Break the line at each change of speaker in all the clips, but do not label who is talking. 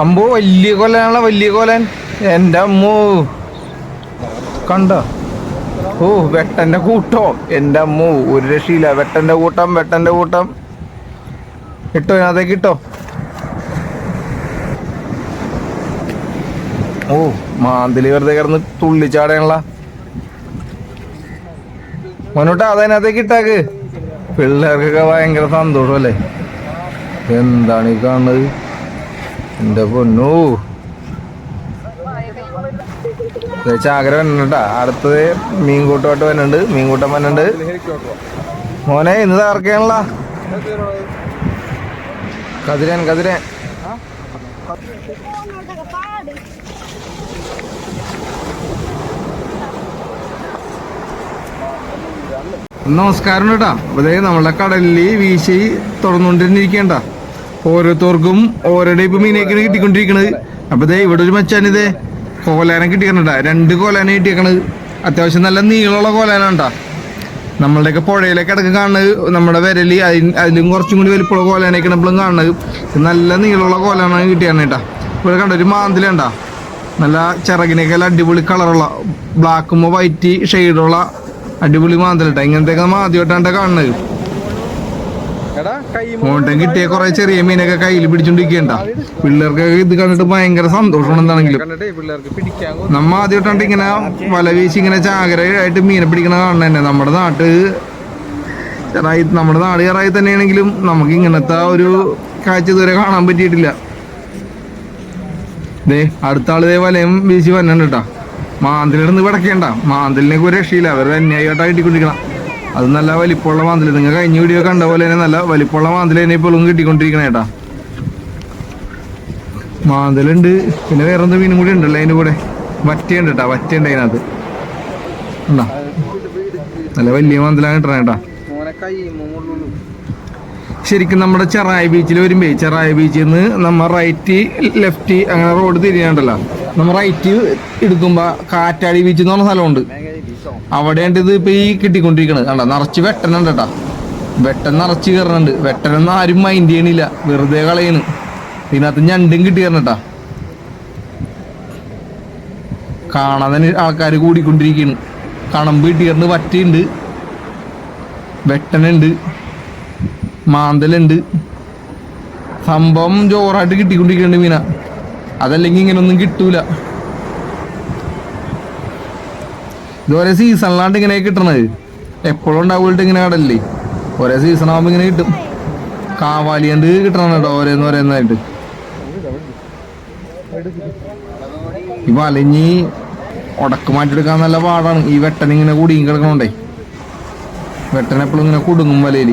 അമ്പോ വലിയ കൊലാണല്ലോ വലിയ കൊലൻ. എന്റെ അമ്മോ. കണ്ടോ? ഓ വെട്ടന്റെ കൂട്ടം. എന്റെ അമ്മോ ഒരു രക്ഷയില്ല. വെട്ടന്റെ കൂട്ടം വെട്ടന്റെ കൂട്ടം. ഇട്ടോ അതിനകത്തേക്ക് ഇട്ടോ. ഓ മാന്തിൽ വെറുതെ കിടന്ന് തുള്ളിച്ചാടാനുള്ള. മോനോട്ട് അതിനകത്തേക്ക് ഇട്ടാക്ക്. പിള്ളേർക്കൊക്കെ ഭയങ്കര സന്തോഷമല്ലേ? എന്താണ് ഈ കാണുന്നത്? എന്റെ നോ ആഗ്രഹം ചാകര വന്നിട്ടാ അടുത്തത് മീൻകൂട്ടോട്ട് വന്നുണ്ട് മീൻകൂട്ടം വന്നുണ്ട് മോനെ ഇന്ന് തകർക്കാനുള്ള. കതിരൻ കതിരൻ. നമസ്കാരം കേട്ടാ. അതെ നമ്മളെ കടലിൽ വീശി തുറന്നുകൊണ്ടിരിക്കണ്ട ഓരോരുത്തർക്കും ഓരോ ടൈപ്പ് മീനൊക്കെയാണ് കിട്ടിക്കൊണ്ടിരിക്കണത് അപ്പൊ ദേ ഇവിടെ ഒരു മച്ചാനിതേ കോലാന കിട്ടിക്കണട്ടാ രണ്ട് കോലാന കിട്ടിയേക്കണത് അത്യാവശ്യം നല്ല നീളമുള്ള കോലാനാണ്ടാ. നമ്മളുടെയൊക്കെ പുഴയിലൊക്കെ ഇടയ്ക്ക് കാണുന്നത് നമ്മുടെ വിരലി അതിന് അതിലും കുറച്ചും കൂടി വലിപ്പമുള്ള കോലാനൊക്കെയാണ് ഇപ്പോഴും കാണുന്നത്. നല്ല നീളമുള്ള കോലാണ് കിട്ടിയാണ് കേട്ടാ ഇവിടെ കണ്ട ഒരു മാന്തിലുണ്ടാ. നല്ല ചിറകിനൊക്കെ നല്ല അടിപൊളി കളറുള്ള ബ്ലാക്കും വൈറ്റ് ഷെയ്ഡുള്ള അടിപൊളി മാന്തലിട്ട. ഇങ്ങനത്തെ ആദ്യമായിട്ടാണ് കാണുന്നത്. മോണ്ടൻ കിട്ടിയ കുറെ ചെറിയ മീനൊക്കെ കയ്യിൽ പിടിച്ചോണ്ടിരിക്കണ്ട. പിള്ളേർക്കൊക്കെ ഇത് കണ്ടിട്ട് ഭയങ്കര സന്തോഷമാണ് എന്താണെങ്കിലും.
പിള്ളേർക്ക്
നമ്മ ആദ്യമായിട്ടാണ് ഇങ്ങനെ വല വീശി ഇങ്ങനെ ചാകരയായിട്ട് മീനെ പിടിക്കണ കാണുന്നത് തന്നെ. നമ്മുടെ നാട്ട് ചെറായി നമ്മുടെ നാട് ചെറായി തന്നെയാണെങ്കിലും നമുക്ക് ഇങ്ങനത്തെ ഒരു കാഴ്ച ഇതുവരെ കാണാൻ പറ്റിയിട്ടില്ല. ദേ അടുത്ത ആൾ ദേ വലയും വീശി വന്നുണ്ട് കേട്ടാ. മാന്തലിടുന്ന് കിടക്കേണ്ട മാന്തലിനൊക്കെ ഒരു രക്ഷയില്ല. അവർ അന്യായിട്ടാണ് കിട്ടിക്കൊണ്ടിരിക്കണം അത് നല്ല വലിപ്പമുള്ള മാന്തൽ. നിങ്ങൾ കഴിഞ്ഞ വീഡിയോ കണ്ട പോലെ തന്നെ നല്ല വലിപ്പമുള്ള മാന്തൽ തന്നെ ഇപ്പോഴും കിട്ടിക്കൊണ്ടിരിക്കണ കേട്ടാ. മാന്തലുണ്ട്. പിന്നെ വേറെ എന്തോ മീനും കൂടി ഉണ്ടല്ലോ അതിന്റെ കൂടെ? വറ്റയുണ്ട് കേട്ടാ വറ്റയുണ്ട് അതിനകത്ത്. ഉണ്ടാ? നല്ല വലിയ മാന്തലാണ് കിട്ടണ കേട്ടാ. ശരിക്കും നമ്മുടെ ചെറായ ബീച്ചിൽ വരുമ്പോ ചെറായ ബീച്ചിൽ നിന്ന് നമ്മ റൈറ്റ് ലെഫ്റ്റ് അങ്ങനെ റോഡ് തിരിയാണ്ടല്ലോ. നമ്മ റൈറ്റ് എടുക്കുമ്പോ കാറ്റാടി ബീച്ച് എന്ന് പറഞ്ഞ സ്ഥലമുണ്ട്. അവിടെയാണ് ഇത് ഇപ്പൊ ഈ കിട്ടിക്കൊണ്ടിരിക്കണത് കണ്ട? നിറച്ച് വെട്ടനുണ്ട് കേട്ടാ. വെട്ടൻ നിറച്ച് കയറുന്നുണ്ട് വെട്ടനൊന്നും ആരും മൈൻഡ് ചെയ്യണില്ല. വെറുതെ കളയണ്. ഇതിനകത്ത് ഞണ്ടും കിട്ടി കയറണട്ടാ കാണാൻ തന്നെ ആൾക്കാർ കൂടിക്കൊണ്ടിരിക്കുന്നു കണമ്പ് കിട്ടി കയറുന്നത് വറ്റയുണ്ട് വെട്ടനുണ്ട് മാന്തലുണ്ട്. സംഭവം ജോറായിട്ട് കിട്ടിക്കൊണ്ടിരിക്കുന്നുണ്ട് മീന. അതല്ലെങ്കിൽ ഇങ്ങനൊന്നും കിട്ടൂല. ഇതുവരെ സീസണിലാണ്ട് ഇങ്ങനെ കിട്ടണത്. എപ്പോഴും ഉണ്ടാവില്ല ഇങ്ങനെ കടലില്ലേ? ഒരേ സീസൺ ആകുമ്പോൾ ഇങ്ങനെ കിട്ടും. കാവാലിയണ്ട് കിട്ടണം കേട്ടോ ഓരോന്ന് ഓരോന്നായിട്ട്. ഈ വലഞ്ഞി ഉടക്ക് മാറ്റിയെടുക്കാൻ നല്ല പാടാണ്. ഈ വെട്ടൻ ഇങ്ങനെ കുടുങ്ങി കിടക്കണോണ്ടേ. വെട്ടൻ എപ്പോഴും ഇങ്ങനെ കുടുങ്ങും വലയിൽ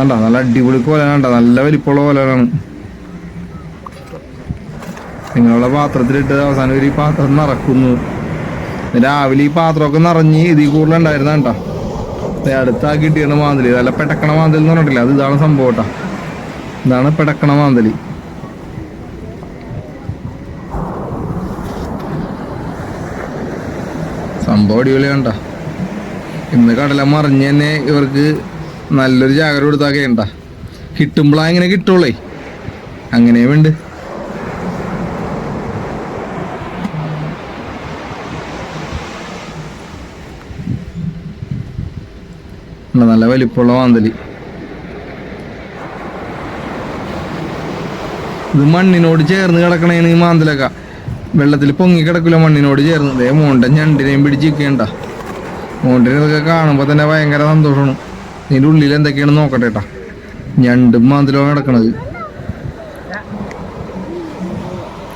കണ്ട? നല്ല അടിപൊളി കോലാണ് നല്ല വലിപ്പമുള്ള കൊലാണ് നിങ്ങളുടെ പാത്രത്തിലിട്ട് അവസാനം ഒരു പാത്രം നിറക്കുന്നു. രാവിലെ ഈ പാത്രമൊക്കെ നിറഞ്ഞ് ഇതിൽ കൂടുതലുണ്ടായിരുന്ന കേട്ടോ ദേ അടുത്താ കിട്ടിയാണ് മാന്തൽ. നല്ല പെടക്കണ മാന്തൽ എന്ന് പറഞ്ഞിട്ടില്ല? അത് ഇതാണ് സംഭവം കേട്ടോ. ഇതാണ് പെടക്കണ മാന്തൽ. സംഭവം അടിപൊളിയാണ് കേട്ടോ ഇന്ന് കടല മറിഞ്ഞ് തന്നെ ഇവർക്ക് നല്ലൊരു ജാഗ്രത കൊടുത്താൽ കേണ്ട. കിട്ടുമ്പോഴാ ഇങ്ങനെ കിട്ടുള്ളേ. അങ്ങനെ വേണ്ട. നല്ല വലിപ്പമുള്ള മാന്തലി. ഇത് മണ്ണിനോട് ചേർന്ന് കിടക്കണേന് ഈ മാന്തലൊക്കെ. വെള്ളത്തിൽ പൊങ്ങി കിടക്കില്ല മണ്ണിനോട് ചേർന്ന്. ദേ മോണ്ടൻ ഞണ്ടിനെയും പിടിച്ചിരിക്കേണ്ട മോണ്ടിനെ കാണുമ്പോൾ തന്നെ ഭയങ്കര സന്തോഷമാണ്. ഇതിന്റെ ഉള്ളിൽ എന്തൊക്കെയാണ് നോക്കട്ടെ ഏട്ടാ ഞണ്ടും മാന്തലോ കിടക്കണത്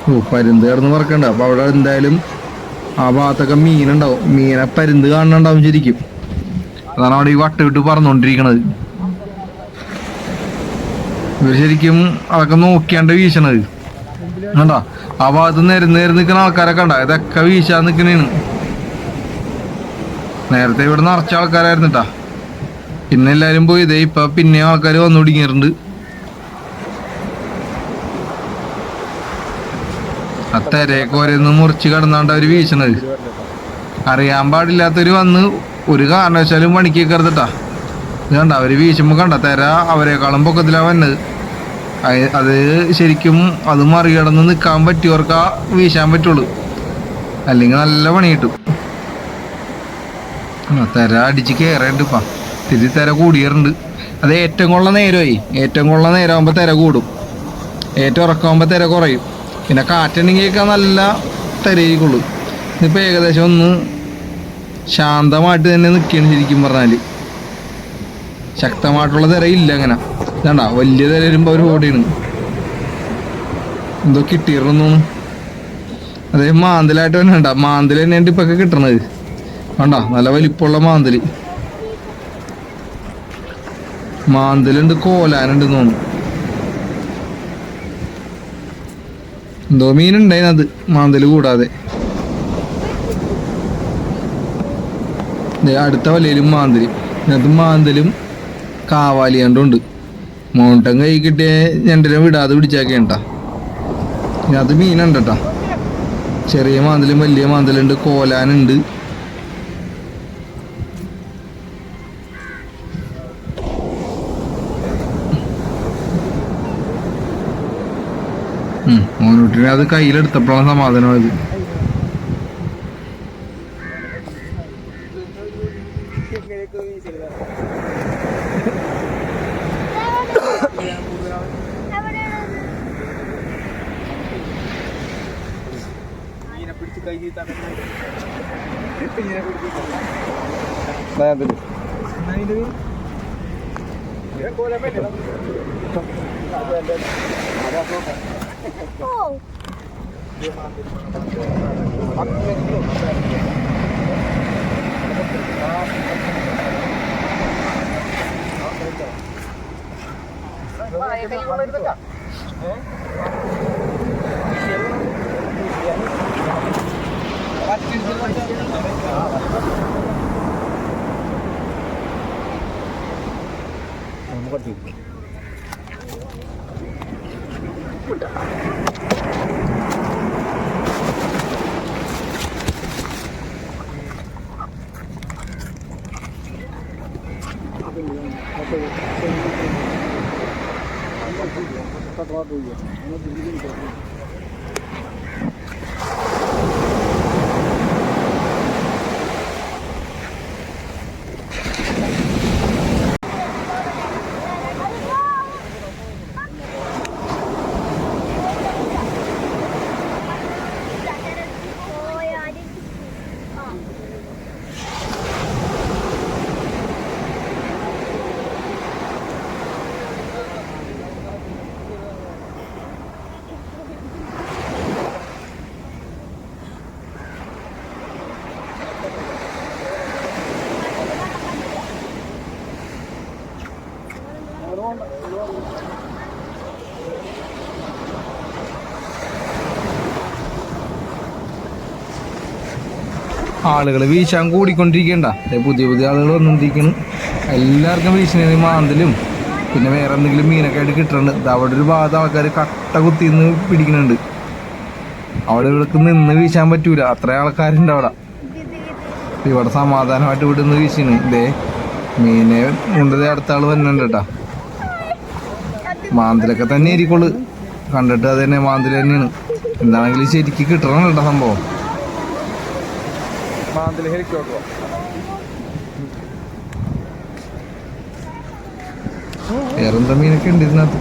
ഓ പരുന്ത് കിടന്ന് പറക്കണ്ട. അപ്പൊ അവിടെ എന്തായാലും ആ ഭാഗത്തൊക്കെ മീനുണ്ടാവും മീനെ പരുന്ത് കാണുന്നുണ്ടാവും ശരിക്കും. അതാണ് അവിടെ ഈ വട്ടമിട്ട് പറന്നുകൊണ്ടിരിക്കണത് ഇവർ ശരിക്കും അതൊക്കെ നോക്കിയാണ്ട് വീശണത്. കണ്ടാ? ആ ഭാഗത്ത് നിരന്ന് നേരം നിൽക്കുന്ന ആൾക്കാരൊക്കെ ഉണ്ടാ ഇതൊക്കെ വീശാൻ നിൽക്കുന്നതാണ് നേരത്തെ ഇവിടെ നിറച്ച ആൾക്കാരായിരുന്നിട്ടാ പിന്നെ എല്ലാരും പോയി ഇതേ ഇപ്പൊ പിന്നെ ആൾക്കാർ വന്നു തുടങ്ങിയിട്ടുണ്ട് ആ ഓരോന്ന് മുറിച്ച് കടന്നാണ്ട് അവർ വീശണത്. അറിയാൻ പാടില്ലാത്തവര് വന്ന് ഒരു കാരണവശാലും പണിക്ക് കരുതട്ടാ ഇത് കണ്ട അവർ വീശുമ്പോ കണ്ട തര അവരെക്കാളും പൊക്കത്തിലാ വന്നത്. അത് ശരിക്കും അത് മറികടന്ന് നിൽക്കാൻ പറ്റിയവർക്കാ വീശാൻ പറ്റുള്ളൂ. അല്ലെങ്കിൽ നല്ല പണി കിട്ടും. തര അടിച്ച് കയറേണ്ട ഇപ്പം തിരി കൂടിയിട്ടുണ്ട് അത് ഏറ്റവും കൊള്ള നേരമായി. ഏറ്റവും കൊള്ള നേരമാകുമ്പോൾ തിര കൂടും. ഏറ്റവും ഉറക്കമാകുമ്പോൾ തിര കുറയും. പിന്നെ കാറ്റുണ്ടെങ്കിലൊക്കെ നല്ല തിരയിരിക്കുള്ളൂ ഇതിപ്പോൾ ഏകദേശം ഒന്ന് ശാന്തമായിട്ട് തന്നെ നിൽക്കുകയാണ് ശരിക്കും പറഞ്ഞാൽ ശക്തമായിട്ടുള്ള തിരയില്ല അങ്ങനെ. ഇതാണ്ടാ വലിയ തിര വരുമ്പോൾ അവർ ഓടിയാണ്. എന്തോ കിട്ടിയിരുന്നു? അതേ മാന്തലായിട്ട് തന്നെ ഉണ്ടാ മാന്തൽ തന്നെയാണ് ഇപ്പൊ ഒക്കെ കിട്ടണത്. വേണ്ട നല്ല വലിപ്പമുള്ള മാന്തൽ. മാന്തലുണ്ട് കോലാനുണ്ട് തോന്നുന്നു. എന്തോ മീനുണ്ടായിനത് മാന്തൽ കൂടാതെ. അടുത്ത വലയിലും മാന്തൽ. ഇതിനകത്ത് മാന്തലും കാവാലി കണ്ടുണ്ട് മൗണ്ടൻ കൈ കിട്ടിയ ഞണ്ടിനെ വിടാതെ പിടിച്ചാക്കേണ്ട. ഇതിനകത്ത് മീനുണ്ട് കേട്ടാ. ചെറിയ മാന്തലും വലിയ മാന്തലുണ്ട് കോലാനുണ്ട്. ഉം, മോനൂട്ടിനെ അത് കയ്യിലെടുത്തപ്പോഴാണ് സമാധാനമായത് Oh. Pak, kayak gimana? Kamu.
മീനെ പിടിച്ച് കൈ തകർന്ന് മീനെ പിടിച്ച്
ആളുകൾ വീശാൻ കൂടിക്കൊണ്ടിരിക്കണ്ട. പുതിയ പുതിയ ആളുകൾ വന്നുകൊണ്ടിരിക്കുന്നു എല്ലാവർക്കും വീശിനെ മാന്തലും. പിന്നെ വേറെ എന്തെങ്കിലും മീനൊക്കെ ആയിട്ട് കിട്ടുന്നുണ്ട് അവിടെ ഒരു ഭാഗത്ത് ആൾക്കാർ കട്ട കുത്തി നിന്ന് പിടിക്കുന്നുണ്ട് അവിടെ ഇവിടേക്ക് നിന്ന് വീശാൻ പറ്റൂല. അത്ര ആൾക്കാരുണ്ട് അവിടെ. ഇവിടെ സമാധാനമായിട്ട് ഇവിടെ നിന്ന് വീശിന് ഇതേ മീനെ കൊണ്ടത് അടുത്ത ആൾ വരുന്നുണ്ട് കേട്ടാ. മാന്തലൊക്കെ തന്നെ ആയിരിക്കുള്ളു കണ്ടിട്ട് അത് തന്നെ മാന്തൽ തന്നെയാണ്. എന്താണെങ്കിലും ശരിക്ക് കിട്ടണം കേട്ടോ സംഭവം.
മാന്തൽ ഹെലിക്കോട്ടോ
വേറെന്താ മീനൊക്കെ ഉണ്ട് ഇതിനകത്ത്.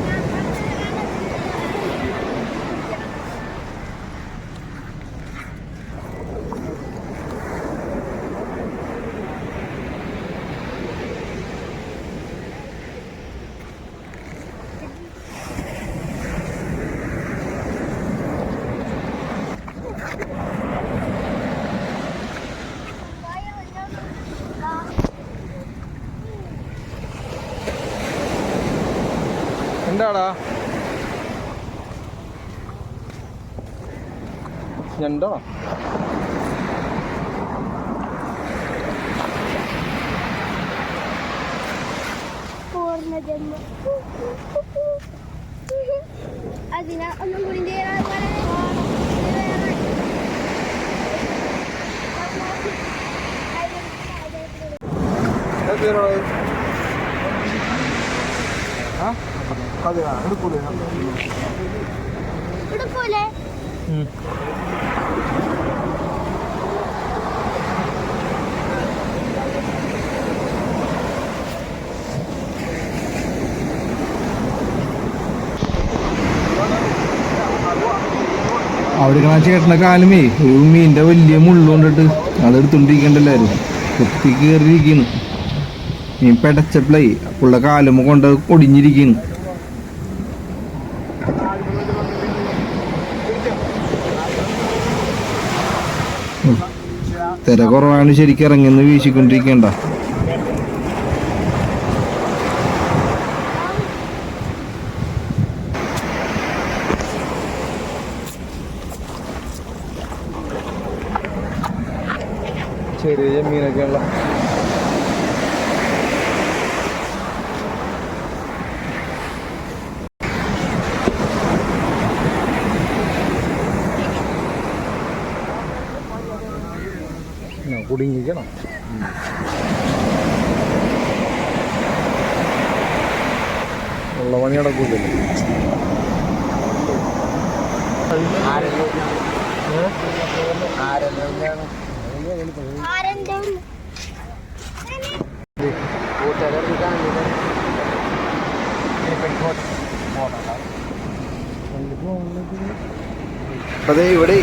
എന്താടാ? ഞണ്ടോ
അതിനാ ഒന്നും കൂടി
അതെ എടുക്കൂലേ?
എടുക്കൂലേ?
അവിടെ ആ ചേട്ടന്റെ കാലുമേ ഒരു മീനിന്റെ വലിയ മുള്ളു കൊണ്ടിട്ട് അതെടുത്തോണ്ടിരിക്കണ്ടല്ലാരും കുത്തി കയറിയിരിക്കുന്നു മീൻ പെടച്ചപ്പളേ പുള്ള കാലുമ്മ കൊണ്ട് ഒടിഞ്ഞിരിക്കുന്നു. തിര കുറവാണ് ശരിക്കും ഇറങ്ങിന്ന് വീശിക്കൊണ്ടിരിക്കണ്ട.
ചെറിയ മീനൊക്കെയുള്ള കുടുങ്ങിക്കണം ഉള്ള പണി നടക്കൂലല്ലോ
അതെ ഇവിടെ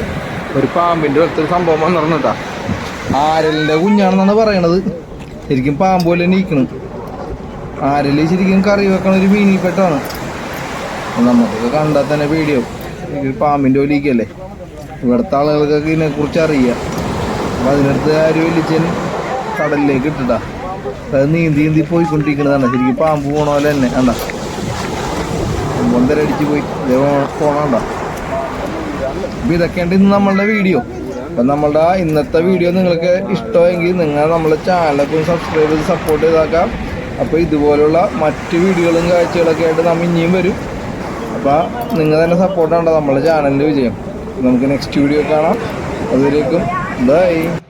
ഒരു പാമ്പിന്റെ അടുത്തൊരു സംഭവം വന്നിരുന്നട്ടാ ആരലിന്റെ കുഞ്ഞാണെന്നാണ് പറയണത്. ശരിക്കും പാമ്പ് നീക്കണം ആരൽ ശരിക്കും കറി വെക്കണ ഒരു മീനിപ്പെട്ടാണ് നമുക്കൊക്കെ കണ്ടാൽ തന്നെ പേടിയാവും ഒരു പാമ്പിന്റെ ഒലിക്കല്ലേ? ഇവിടുത്തെ ആളുകൾക്കൊക്കെ ഇതിനെ കുറിച്ച് അറിയാം. അപ്പം അതിനടുത്ത് ആര് വലിച്ചൻ കടലിലേക്ക് ഇട്ടിട്ടാ അത് നീന്തി നീന്തി പോയിക്കൊണ്ടിരിക്കണതാണ് ശരിക്കും പാമ്പ് പോണ പോലെ തന്നെ. കണ്ട? ഒന്നരടിച്ച് പോയി. ഇതേ പോണണ്ട അപ്പം ഇതൊക്കെയാണ് ഇന്ന് നമ്മളുടെ വീഡിയോ. അപ്പൊ നമ്മളുടെ ഇന്നത്തെ വീഡിയോ നിങ്ങൾക്ക് ഇഷ്ടമെങ്കിൽ നിങ്ങൾ നമ്മളെ ചാനലൊക്കെ സബ്സ്ക്രൈബ് ചെയ്ത് സപ്പോർട്ട് ചെയ്താക്കാം. അപ്പോൾ ഇതുപോലുള്ള മറ്റ് വീഡിയോകളും കാഴ്ചകളൊക്കെ ആയിട്ട് നമ്മൾ ഇനിയും വരും. അപ്പോൾ നിങ്ങൾ തന്നെ സപ്പോർട്ടാണ് നമ്മളെ ചാനലിന്റെ വിജയം. നമുക്ക് നെക്സ്റ്റ് വീഡിയോ കാണാം. അതുവരേക്കും ബൈ